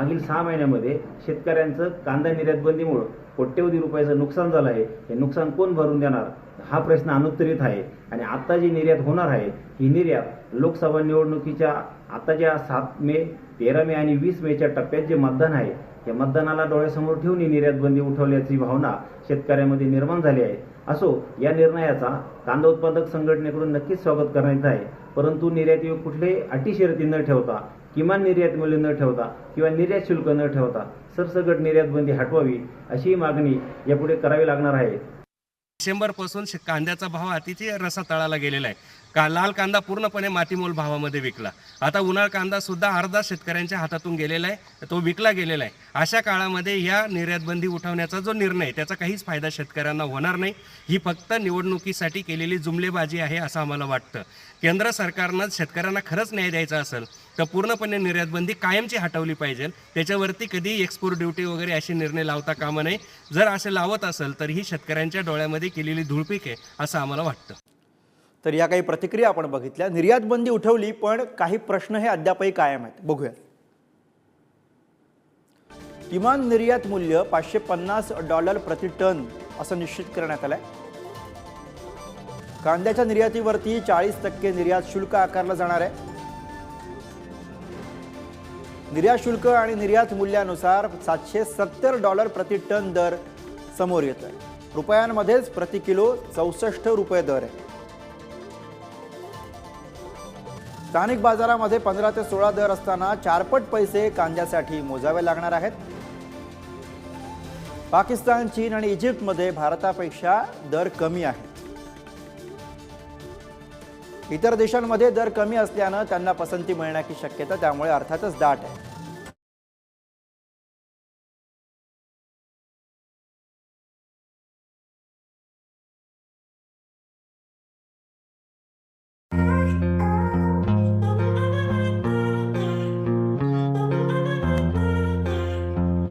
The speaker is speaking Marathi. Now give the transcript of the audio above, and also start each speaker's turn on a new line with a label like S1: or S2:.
S1: मागील सहा महिन्यामध्ये शेतकऱ्यांचं कांदा निर्यात बंदीमुळं कोट्यवधी रुपयाचं नुकसान झालं आहे. हे नुकसान कोण भरून देणार? हा प्रश्न अनुत्तरित आहे आणि आता जी निर्यात होणार आहे ही निर्यात लोकसभा निवडणुकीच्या आत्ताच्या सात मे तेरा मे आणि वीस मेच्या टप्प्यात जे मतदान आहे या मतदानाला डोळ्यासमोर ठेवून ही निर्यात बंदी उठवल्याची भावना शेतकऱ्यांमध्ये निर्माण झाली आहे. असो या निर्णयाचा कांदा उत्पादक संघटनेकडून नक्कीच स्वागत करण्यात आहे परंतु निर्यातीवर कुठले अटी शर्ती न ठेवता किमान निर्यात मूल्य न ठेवता किंवा निर्यात शुल्क न ठेवता सरसकट निर्यात बंदी हटवावी अशी मागणी यापुढे करावी लागणार आहे.
S2: डिसेंबरपासून कांद्याचा भाव अतिशय रसातळाला गेलेला आहे. का लाल कांदा पूर्णपणे मातीमोल भावामध्ये विकला. आता उन्हाळ कांदा सुद्धा अर्धा शेतकऱ्यांच्या हातातून गेलेला आहे तो विकला गेलेला आहे. अशा काळामध्ये या निर्यात बंदी उठवण्याचा जो निर्णय त्याचा काहीच फायदा शेतकऱ्यांना होणार नाही. ही फक्त निवडणुकीसाठी केलेली जुमलेबाजी आहे असं आम्हाला वाटतं. केंद्र सरकारनं शेतकऱ्यांना खरंच न्याय द्यायचा असेल तर पूर्णपणे निर्यात बंदी कायमची हटवली पाहिजे. त्याच्यावरती कधी एक्सपोर्ट ड्युटी वगैरे असे निर्णय लावता कामा नये. जर असे लावत असेल तर ही शेतकऱ्यांच्या डोळ्यामध्ये केलेली धुळपीक आहे असं आम्हाला वाटतं.
S3: तर या काही प्रतिक्रिया आपण बघितल्या. निर्यात बंदी उठवली पण काही प्रश्न हे अद्यापही कायम आहेत. बघूया. किमान निर्यात मूल्य पाचशे पन्नास डॉलर प्रति टन असं निश्चित करण्यात आलंय. कांद्याच्या निर्यातीवरती चाळीस टक्के निर्यात शुल्क आकारलं जाणार आहे. निर्यात शुल्क आणि निर्यात मूल्यानुसार सातशे सत्तर डॉलर प्रति टन दर समोर येत आहे रुपयांमध्येच प्रति किलो चौसष्ट रुपये दर आहे. स्थानिक बाजारामध्ये पंधरा ते सोळा दर असताना चारपट पैसे कांद्यासाठी मोजावे लागणार आहेत. पाकिस्तान चीन आणि इजिप्तमध्ये भारतापेक्षा दर कमी आहे. इतर देशांमध्ये दर कमी असल्यानं त्यांना पसंती मिळण्याची शक्यता त्यामुळे अर्थातच दाट आहे.